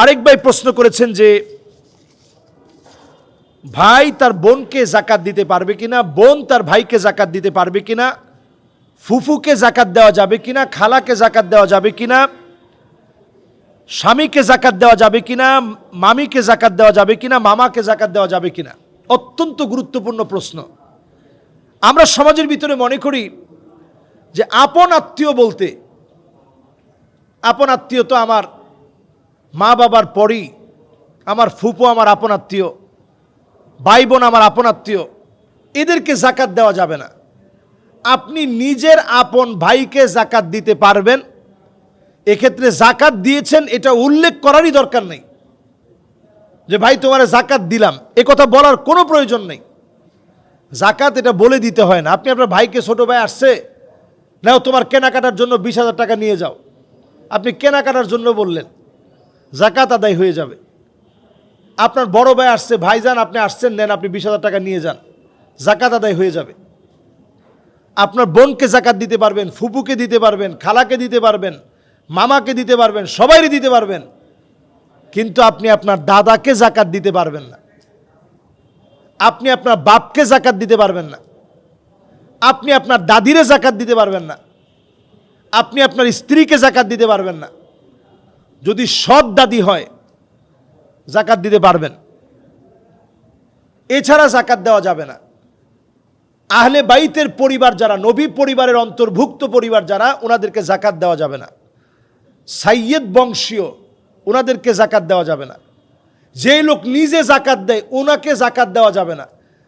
আরেক ভাই প্রশ্ন করেছেন যে, ভাই তার বোনকে জাকাত দিতে পারবে কিনা? বোন তার ভাইকে জাকাত দিতে পারবে কিনা? ফুফুকে জাকাত দেওয়া যাবে কিনা? খালাকে জাকাত দেওয়া যাবে কিনা? স্বামীকে জাকাত দেওয়া যাবে কিনা? মামিকে জাকাত দেওয়া যাবে কিনা? মামাকে জাকাত দেওয়া যাবে কিনা? অত্যন্ত গুরুত্বপূর্ণ প্রশ্ন। আমরা সমাজের ভিতরে মনে করি যে, আপন আত্মীয় বলতে, আপন আত্মীয় তো আমার মা বাবার পরই আমার ফুপো আমার আপন আত্মীয়, ভাই বোন আমার আপন আত্মীয়, এদেরকে জাকাত দেওয়া যাবে না। আপনি নিজের আপন ভাইকে জাকাত দিতে পারবেন, এক্ষেত্রে জাকাত দিয়েছেন, এটা উল্লেখ করারই দরকার নেই। যে ভাই, তোমার জাকাত দিলাম, এ কথা বলার কোনো প্রয়োজন নেই। জাকাত এটা বলে দিতে হয় না। আপনি আপনার ভাইকে ছোট ভাই আসছে, নাও তোমার কেনাকাটার জন্য বিশ হাজার টাকা নিয়ে যাও। আপনি কেনাকাটার জন্য বললেন জাকাত আদায় হয়ে যাবে। আপনার বড় ভাই আসছে, ভাইজান আপনি আসছেন নেন আপনি বিশ হাজার টাকা নিয়ে যান। জাকাত আদায় হয়ে যাবে। আপনার বোনকে জাকাত দিতে পারবেন, ফুপুকে দিতে পারবেন, খালাকে দিতে পারবেন, মামাকে দিতে পারবেন সবাইকে দিতে পারবেন। কিন্তু আপনি আপনার দাদাকে জাকাত দিতে পারবেন না। আপনি আপনার বাপকে জাকাত দিতে পারবেন না। আপনি আপনার দাদিরে জাকাত দিতে পারবেন না। আপনি আপনার স্ত্রীকে জাকাত দিতে পারবেন না। যদি সৎ দাদি হয়, জাকাত দিতে পারবেন। এছাড়া জাকাত দেওয়া যাবে না। আহলে বাইতের পরিবার যারা, নবী পরিবারের অন্তর্ভুক্ত পরিবার যারা, ওনাদেরকে জাকাত দেওয়া যাবে না। সাইয়েদ বংশীয়, ওনাদেরকে জাকাত দেওয়া যাবে না। যেই লোক নিজে জাকাত দেয়, ওনাকে জাকাত দেওয়া যাবে না।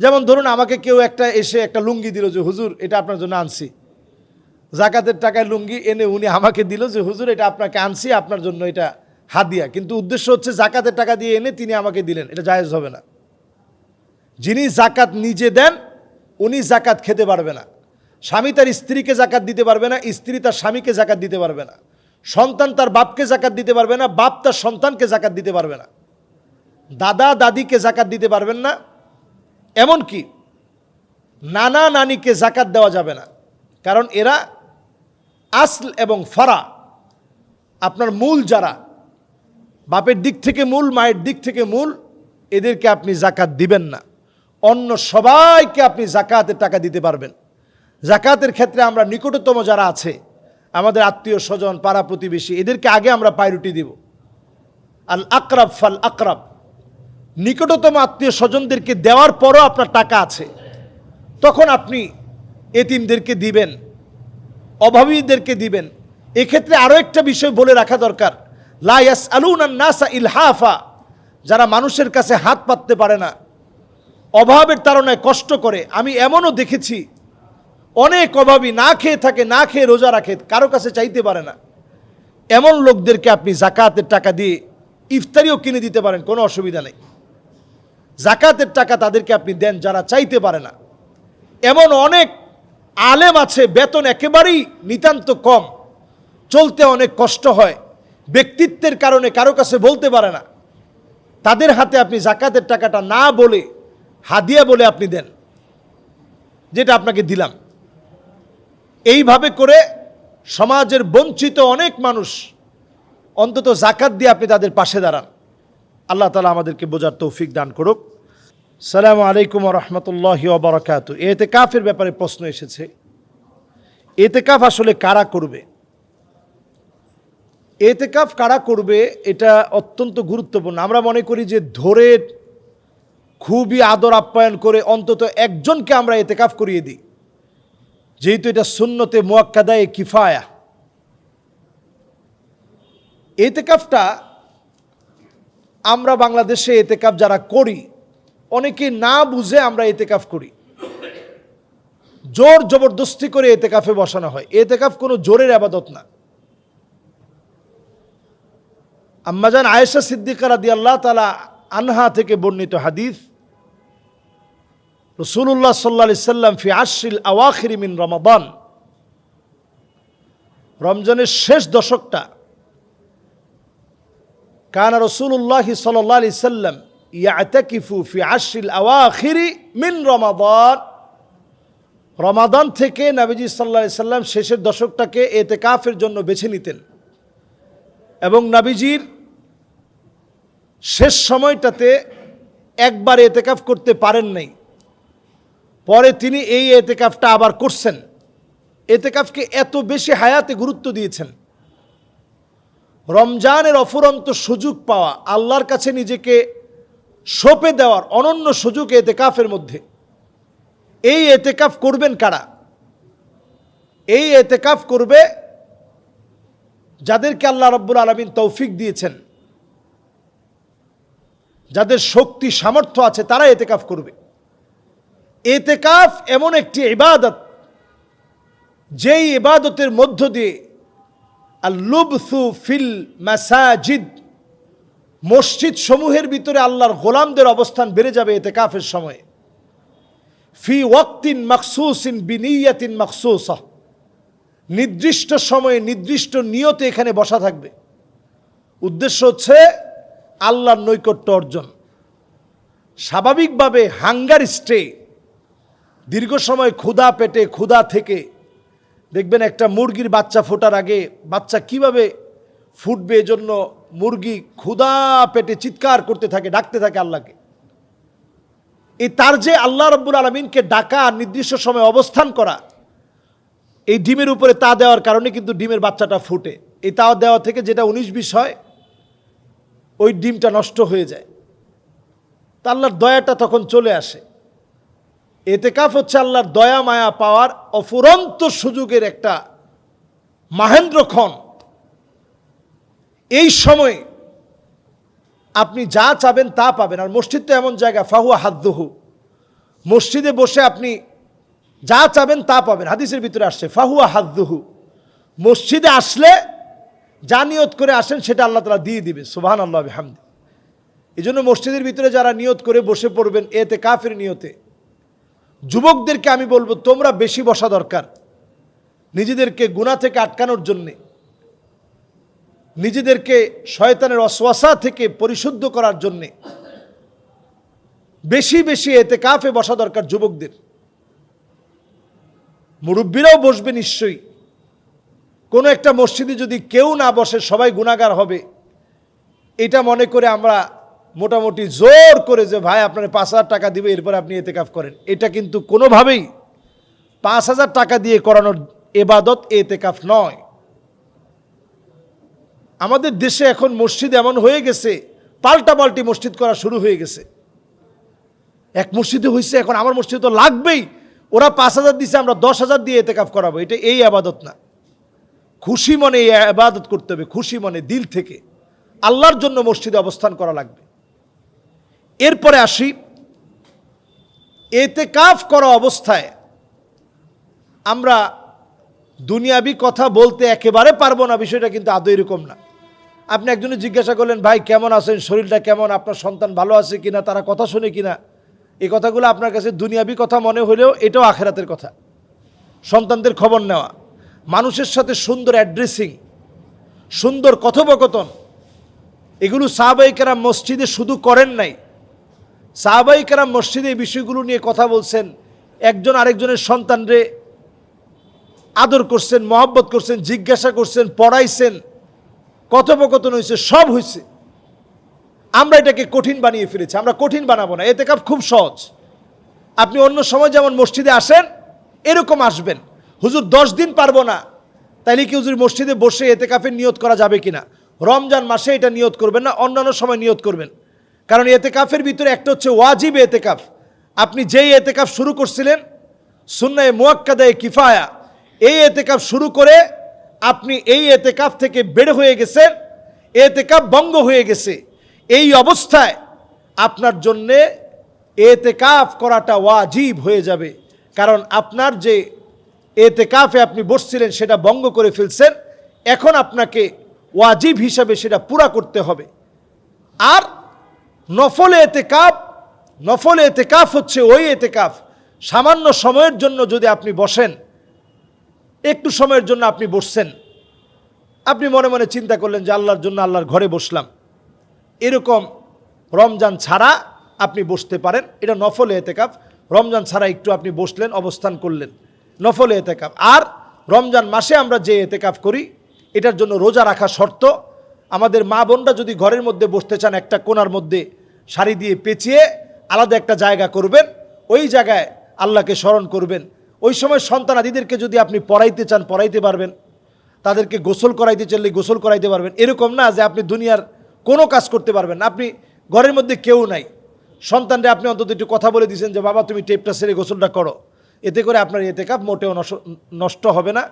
যেমন ধরুন, আমাকে কেউ একটা এসে একটা লুঙ্গি দিল যে, হুজুর, এটা আপনার জন্য আনছি। জাকাতের টাকায় লুঙ্গি এনে উনি আমাকে দিল যে, হুজুর, এটা আপনাকে আনছি, আপনার জন্য এটা হাদিয়া। কিন্তু উদ্দেশ্য হচ্ছে জাকাতের টাকা দিয়ে এনে তিনি আমাকে দিলেন। এটা জায়েজ হবে না। যিনি জাকাত নিজে দেন, উনি জাকাত খেতে পারবে না। স্বামী তার স্ত্রীকে জাকাত দিতে পারবে না, স্ত্রী তার স্বামীকে জাকাত দিতে পারবে না। সন্তান তার বাপকে জাকাত দিতে পারবে না, বাপ তার সন্তানকে জাকাত দিতে পারবে না। দাদা দাদিকে জাকাত দিতে পারবেন না, এমনকি নানা নানিকে জাকাত দেওয়া যাবে না। কারণ এরা আসল এবং ফরা, আপনার মূল যারা, বাপের দিক থেকে মূল, মায়ের দিক থেকে মূল, এদেরকে আপনি জাকাত দিবেন না। অন্য সবাইকে আপনি জাকাতের টাকা দিতে পারবেন। জাকাতের ক্ষেত্রে আমরা নিকটতম যারা আছে, আমাদের আত্মীয় স্বজন, পাড়া প্রতিবেশী, এদেরকে আগে আমরা প্রায়োরিটি দিব। আল আকরাব ফাল আকরাব। নিকটতম আত্মীয় স্বজনদেরকে দেওয়ার পরও আপনার টাকা আছে। তখন আপনি এতিমদেরকে দিবেন। অভাবীদেরকে দিবেন। এক্ষেত্রে আরও একটা বিষয় বলে রাখা দরকার। আলুন নাসা ইলহাফা, যারা মানুষের কাছে হাত পাততে পারে না। অভাবের তারণায় কষ্ট করে। আমি এমনও দেখেছি, অনেক অভাবী না খেয়ে থাকে, না খেয়ে রোজা রাখে, কারও কাছে চাইতে পারে না। এমন লোকদেরকে আপনি জাকাতের টাকা দিয়ে ইফতারিও কিনে দিতে পারেন, কোনো অসুবিধা নেই। জাকাতের টাকা তাদেরকে আপনি দেন যারা চাইতে পারে না। এমন অনেক আলেম আছে, বেতন একেবারেই নিতান্ত কম। চলতে অনেক কষ্ট হয়। ব্যক্তিত্বের কারণে কারও কাছে বলতে পারে না। তাদের হাতে আপনি জাকাতের টাকাটা না বলে, হাদিয়া বলে আপনি দেন, যেটা আপনাকে দিলাম। এইভাবে করে সমাজের বঞ্চিত অনেক মানুষ অন্তত জাকাত দিয়ে আপনি তাদের পাশে দাঁড়ান। আল্লাহ তালা আমাদেরকে বোঝার তৌফিক দান করুক। সালাম আলাইকুম রহমতুল্লাহ বারকাত এতে কাফের ব্যাপারে প্রশ্ন এসেছে। এতে কাফ আসলে কারা করবে? এতেকাফ কারা করবে এটা অত্যন্ত গুরুত্বপূর্ণ। আমরা মনে করি যে ধরে খুবই আদর আপ্যায়ন করে অন্তত একজনকে আমরা এতেকাফ করিয়ে দিই। যেহেতু এটা শূন্যতে মোয়াক্কাদায় কিফায়া। এতেকাফটা আমরা বাংলাদেশে এতেকাফ যারা করি অনেকে না বুঝে আমরা এতেকাফ করি। জোর জবরদস্তি করে এতেকাফে বসানো হয়। এতেকাফ কোনো জোরের আবাদত না। আম্মাজান আয়েশা সিদ্দিকা রাদি আল্লাহ তালা আনহা থেকে বর্ণিত হাদিস রসুল্লাহ সাল্লা সাল্লাম ফি আশিল আওয়াখির মিন রমাদান। রমজানের শেষ দশকটা কানা রসুল্লাহ সাল্লাহ সাল্লাম ইয়াতাকিফু ফি আশিল আওয়াখিরি মিন রমাদান। রমাদান থেকে নবীজি সাল্লাহ সাল্লাম শেষের দশকটাকে এতেকাফের জন্য বেছে নিতেন। এবং নাবিজির শেষ সময়টাতে একবার এতেকাফ করতে পারেন নাই। পরে তিনি এই এতেকাফটা আবার করছেন। এতেকাফকে এত বেশি হায়াতে গুরুত্ব দিয়েছেন। রমজানের অফুরন্ত সুযোগ পাওয়া, আল্লাহর কাছে নিজেকে সঁপে দেওয়ার অনন্য সুযোগ এতেকাফের মধ্যে। এই এতেকাফ করবেন কারা? এই এতেকাফ করবে যাদেরকে আল্লাহ রব্বুল আলমিন তৌফিক দিয়েছেন। যাদের শক্তি, সামর্থ্য আছে, তারা এতেকাফ করবে। এতেকাফ এমন একটি ইবাদত, যেই ইবাদতের মধ্য দিয়ে আল্লুবসু ফিল মাসাজিদ মসজিদ সমূহের ভিতরে আল্লাহর গোলামদের অবস্থান বেড়ে যাবে এতে কাফের সময়ে। ফি ওয়াক্তিন মাকসুসিন বিনিয়াতিন মাকসুস নির্দিষ্ট সময়ে নির্দিষ্ট নিয়তে এখানে বসা থাকবে। উদ্দেশ্য হচ্ছে আল্লাহর নৈকট্য অর্জন। স্বাভাবিকভাবে হাঙ্গার স্টে, দীর্ঘ সময় ক্ষুধা পেটে ক্ষুধা থেকে, দেখবেন একটা মুরগির বাচ্চা ফোটার আগে বাচ্চা কীভাবে ফুটবে এজন্য মুরগি ক্ষুধা পেটে চিৎকার করতে থাকে, ডাকতে থাকে আল্লাহকে। এই তার যে আল্লাহ রব্বুল আলমিনকে ডাকা নির্দিষ্ট সময় অবস্থান করা, এই ডিমের উপরে তা দেওয়ার কারণে কিন্তু ডিমের বাচ্চাটা ফুটে। এই তা দেওয়া থেকে যেটা উনিশ বিশ হয়, ওই ডিমটা নষ্ট হয়ে যায়। তা আল্লাহর দয়াটা তখন চলে আসে। এতে এতেকাফ হচ্ছে আল্লাহর দয়া, মায়া পাওয়ার অফুরন্ত সুযোগের একটা মাহেন্দ্রক্ষণ। এই সময়ে আপনি যা চাবেন তা পাবেন। আর মসজিদ তো এমন জায়গা, ফাহুয়া হাদ্দহু। মসজিদে বসে আপনি যা চাবেন তা পাবেন। হাদিসের ভিতরে আসছে, ফাহুয়া হাদ্দুহু। মসজিদে আসলে যা নিয়ত করে আসেন সেটা আল্লাহ তালা দিয়ে দিবে সুবাহান আল্লাহ হামদি এই জন্য মসজিদের ভিতরে যারা নিয়ত করে বসে পড়বেন, এতে কাফের নিয়তে। যুবকদেরকে আমি বলব, তোমরা বেশি বসা দরকার। নিজেদেরকে গুণা থেকে আটকানোর জন্যে। নিজেদেরকে শয়তানের অশ্বাসা থেকে পরিশুদ্ধ করার জন্যে বেশি বেশি এতে কাফে বসা দরকার যুবকদের। মুরব্বীরাও বসবে নিশ্চয়ই। কোনো একটা মসজিদে যদি কেউ না বসে, সবাই গুণাগার হবে। এটা মনে করে আমরা মোটামুটি জোর করে যে, ভাই, আপনার পাঁচ হাজার টাকা দিবে, এরপরে আপনি এতে কাফ করেন। এটা কিন্তু কোনোভাবেই পাঁচ হাজার টাকা দিয়ে করানোর এবাদত এতে কাফ নয়। আমাদের দেশে এখন মসজিদ এমন হয়ে গেছে পাল্টা পাল্টি মসজিদ করা শুরু হয়ে গেছে। এক মসজিদে হয়েছে এখন আমার মসজিদ তো লাগবেই, ওরা পাঁচ হাজার দিছে, আমরা দশ হাজার দিয়ে এতে কাফ করাবো, এটা এই আবাদত না। খুশি মনে এই আবাদত করতে হবে, খুশি মনে দিল থেকে। আল্লাহর জন্য মসজিদে অবস্থান করা লাগবে। এরপরে আসি এতে কাফ করা অবস্থায় আমরা দুনিয়াবি কথা বলতে একেবারে পারব না, বিষয়টা কিন্তু আদৌ এরকম না। আপনি একজনে জিজ্ঞাসা করলেন, ভাই, কেমন আছেন? শরীরটা কেমন? আপনার সন্তান ভালো আছে কিনা? তারা কথা শুনে কিনা? এই কথাগুলো আপনার কাছে দুনিয়াবি কথা মনে হলেও এটাও আখেরাতের কথা। সন্তানদের খবর নেওয়া। মানুষের সাথে সুন্দর অ্যাড্রেসিং, সুন্দর কথোপকথন। এগুলো সাহাবাইকেরা মসজিদে শুধু করেন নাই। সাহাবাইকেরা মসজিদে এই বিষয়গুলো নিয়ে কথা বলছেন। একজন আরেকজনের সন্তানরে আদর করছেন, মহব্বত করছেন, জিজ্ঞাসা করছেন, পড়াইছেন। কথোপকথন হয়েছে সব হয়েছে আমরা এটাকে কঠিন বানিয়ে ফেলেছি, আমরা কঠিন বানাবো না এতে কাপ খুব সহজ। আপনি অন্য সময় যেমন মসজিদে আসেন, এরকম আসবেন। হুজুর, দশ দিন পারব না। তাইলে কি হুজুর মসজিদে বসে এতে কাফের নিয়ত করা যাবে কি না রমজান মাসে এটা নিয়ত করবেন না, অন্যান্য সময় নিয়ত করবেন। কারণ এতে কাফের ভিতরে একটা হচ্ছে ওয়াজিব এতে কাফ আপনি যেই এতে কাফ শুরু করছিলেন, সুন্নায় মোয়াক্কাদায় কিফায়া, এই এতেকাফ শুরু করে আপনি এই এতেকাফ থেকে বের হয়ে গেছেন, এতেকাফ বঙ্গ হয়ে গেছে। এই অবস্থায় আপনার জন্যে এতেকাফ করাটা ওয়াজিব হয়ে যাবে। কারণ আপনার যে এতেকাফে আপনি বসছিলেন, সেটা বঙ্গ করে ফেলছেন। এখন আপনাকে ওয়াজিব হিসাবে সেটা পুরা করতে হবে। আর নফল এতেকাফ নফল এতেকাফ হচ্ছে ওই এতেকাফ। সামান্য সময়ের জন্য যদি আপনি বসেন একটু সময়ের জন্য আপনি বসছেন। আপনি মনে মনে চিন্তা করলেন যে আল্লাহর জন্য আল্লাহর ঘরে বসলাম। এরকম রমজান ছাড়া আপনি বসতে পারেন। এটা নফল এতেকাফ। রমজান ছাড়া একটু আপনি বসলেন, অবস্থান করলেন। নফল এতেকাফ। আর রমজান মাসে আমরা যে এতেকাফ করি, এটার জন্য রোজা রাখা শর্ত, আমাদের মা বোনরা যদি ঘরের মধ্যে বসতে চান, একটা কোনার মধ্যে শাড়ি দিয়ে পেঁচিয়ে আলাদা একটা জায়গা করবেন, ওই জায়গায় আল্লাহকে স্মরণ করবেন। ওই সময় সন্তানাদিদেরকে যদি আপনি পড়াইতে চান, পড়াইতে পারবেন। তাদেরকে গোসল করাইতে চাইলে গোসল করাইতে পারবেন। এরকম না যে আপনি দুনিয়ার কোনো কাজ করতে পারবেন না। আপনি ঘরের মধ্যে কেউ নাই। সন্তানরে আপনি অন্তত একটু কথা বলে দিয়েছেন যে, বাবা, তুমি টেপটা সেরে গোসলটা করো। এতে করে আপনার এতে কাপ মোটেও নষ্ট হবে না।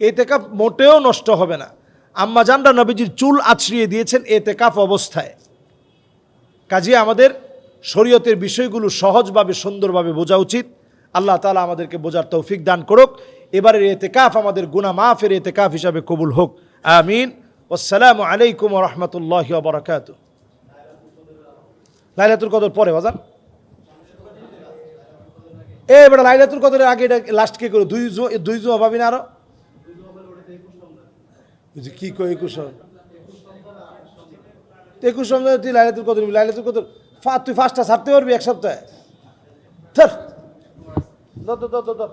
এতে কাপ মোটেও নষ্ট হবে না। আম্মা জানরা নবীজির চুল আছড়িয়ে দিয়েছেন এতে কাপ অবস্থায়। কাজে আমাদের শরীয়তের বিষয়গুলো সহজভাবে, সুন্দরভাবে বোঝা উচিত। আল্লাহ তালা আমাদেরকে বোঝার তৌফিক দান করুক। এবারের এতেকাফ আমাদের গুনা মাফের এতেকাফ হিসাবে কবুল হোক। আমিন। আসসালামু আলাইকুম রহমতুল্লাহ বরকাত লাইলাতুল কদর পরে বাজার এ এবার লাইলাতুল কদরের আগে এটা লাস্ট কে করো? দুই জু দুই জুমা পাবি না আরও? কি কই একুশ? একুশ সপ্তাহে তুই লাইলাতুল কদর। লাইলাতুল কদর তুই ফার্স্টটা ছাড়তে পারবি এক সপ্তাহে। ধর ধর ধর ধর